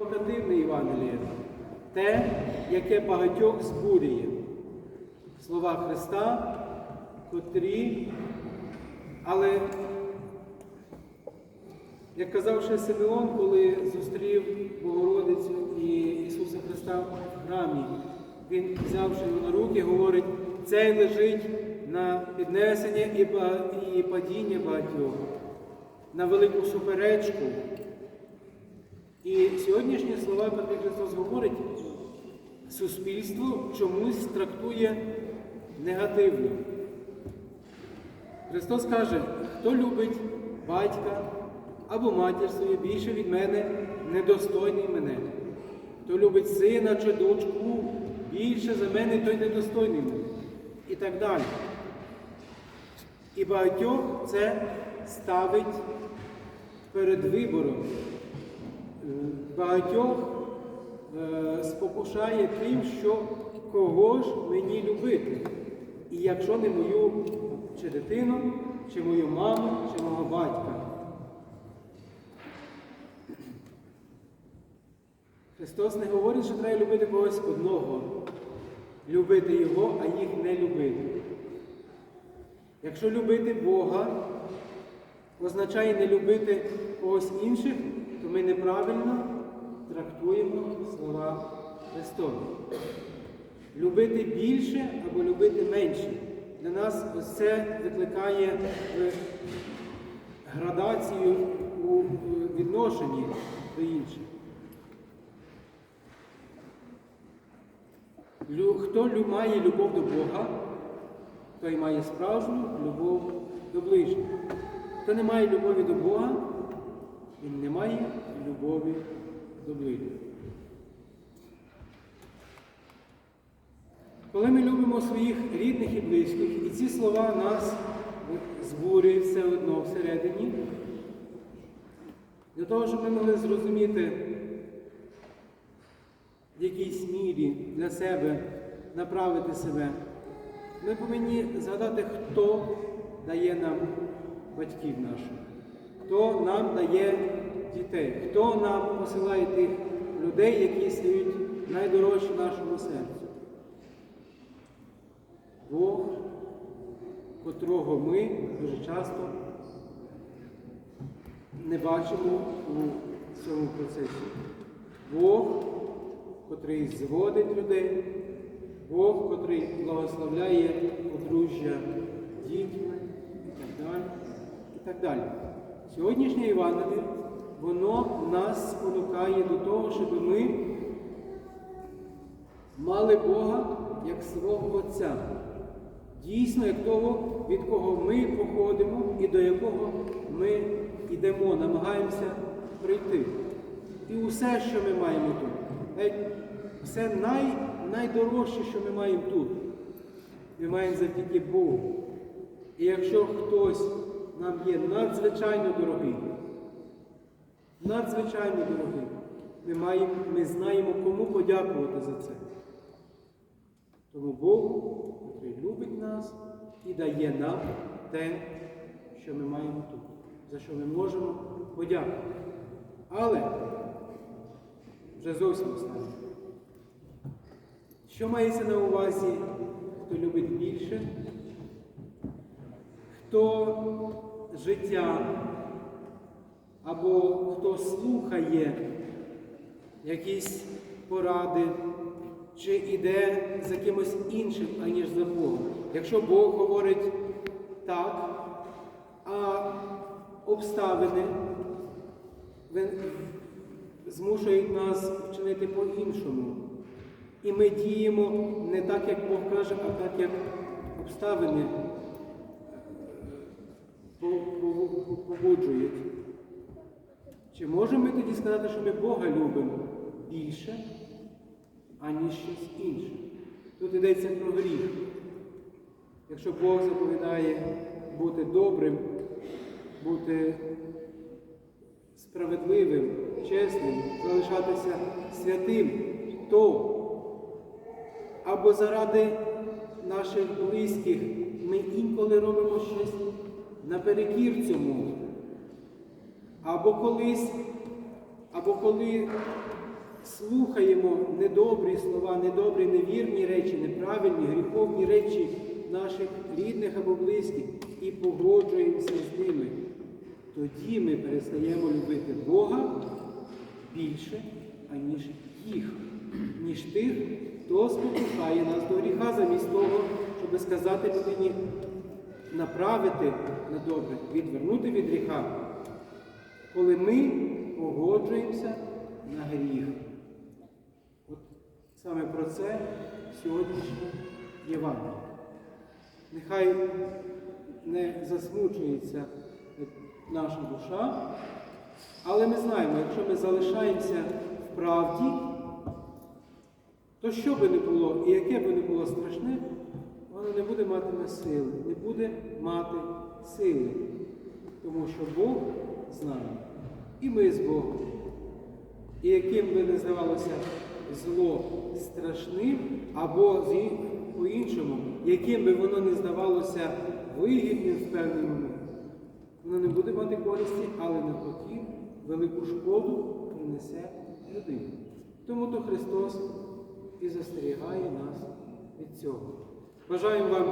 Провокативне Євангеліє те, яке багатьох збурює. Слова Христа, котрі, але, як казав ще Симеон, коли зустрів Богородицю і Ісуса Христа в храмі, він, взявши його на руки, говорить, цей лежить на піднесення і падіння багатьох, на велику суперечку. І сьогоднішні слова, які Христос говорить, суспільство чомусь трактує негативно. Христос каже, хто любить батька або матір свою більше від мене, недостойний мене. Хто любить сина чи дочку більше за мене, той недостойний мене. І так далі. І багатьох це ставить перед вибором багатьох е, спокушає тим, що кого ж мені любити. І якщо не мою чи дитину, чи мою маму, чи мого батька. Христос не говорить, що треба любити когось одного, любити Його, а їх не любити. Якщо любити Бога, означає не любити когось інших, ми неправильно трактуємо слова Христові. Любити більше або любити менше. Для нас це викликає е, градацію у е, відношенні до інших. Хто має любов до Бога, той має справжню любов до ближнього. Хто не має любові до Бога, він не має любові до ближнього. Коли ми любимо своїх рідних і близьких, і ці слова нас збурюють все одно всередині, для того, щоб ми могли зрозуміти в якійсь мірі для себе направити себе, ми повинні згадати, хто дає нам батьків наших, хто нам дає дітей, хто нам посилає тих людей, які стають найдорожчі нашому серцю. Бог, котрого ми дуже часто не бачимо у цьому процесі. Бог, котрий зводить людей, Бог, котрий благословляє подружжя дітьми і так далі. І так далі. Сьогоднішнє Євангеліє, воно нас спонукає до того, щоб ми мали Бога як свого Отця. Дійсно, як того, від кого ми походимо і до якого ми йдемо, намагаємося прийти. І усе, що ми маємо тут, все най, найдорожче, що ми маємо тут, ми маємо завдяки Богу. І якщо хтось нам є надзвичайно дорогий, надзвичайно дорогий, ми, маємо, ми знаємо, кому подякувати за це. Тому Богу, який любить нас і дає нам те, що ми маємо тут, за що ми можемо подякувати. Але вже зовсім останнє. Що мається на увазі, хто любить більше, хто життя або хто слухає якісь поради, чи йде за кимось іншим, аніж за Богом. Якщо Бог говорить так, а обставини змушують нас вчинити по-іншому. І ми діємо не так, як Бог каже, а так, як обставини по- Чи можемо ми тоді сказати, що ми Бога любимо більше, аніж щось інше? Тут йдеться про гріх. Якщо Бог заповідає бути добрим, бути справедливим, чесним, залишатися святим, то або заради наших близьких ми інколи робимо щось наперекір цьому. Або колись, або коли слухаємо недобрі слова, недобрі, невірні речі, неправильні, гріховні речі наших рідних або близьких і погоджуємося з ними, тоді ми перестаємо любити Бога більше, аніж їх, ніж тих, хто спокушає нас до гріха, замість того, щоб сказати людині направити на добре, відвернути від гріха, коли ми погоджуємося на гріх. От саме про це сьогоднішнє Євангеліє. Нехай не засмучується наша душа, але ми знаємо, якщо ми залишаємося в правді, то що би не було і яке би не було страшне, воно не буде мати сили, не буде мати сили. Тому що Бог з нами, і ми з Богом. І яким би не здавалося зло страшним, або по-іншому, яким би воно не здавалося вигідним в певний момент, воно не буде мати користі, але навпаки велику шкоду принесе людині. Тому то Христос і застерігає нас від цього. Бажаємо вам.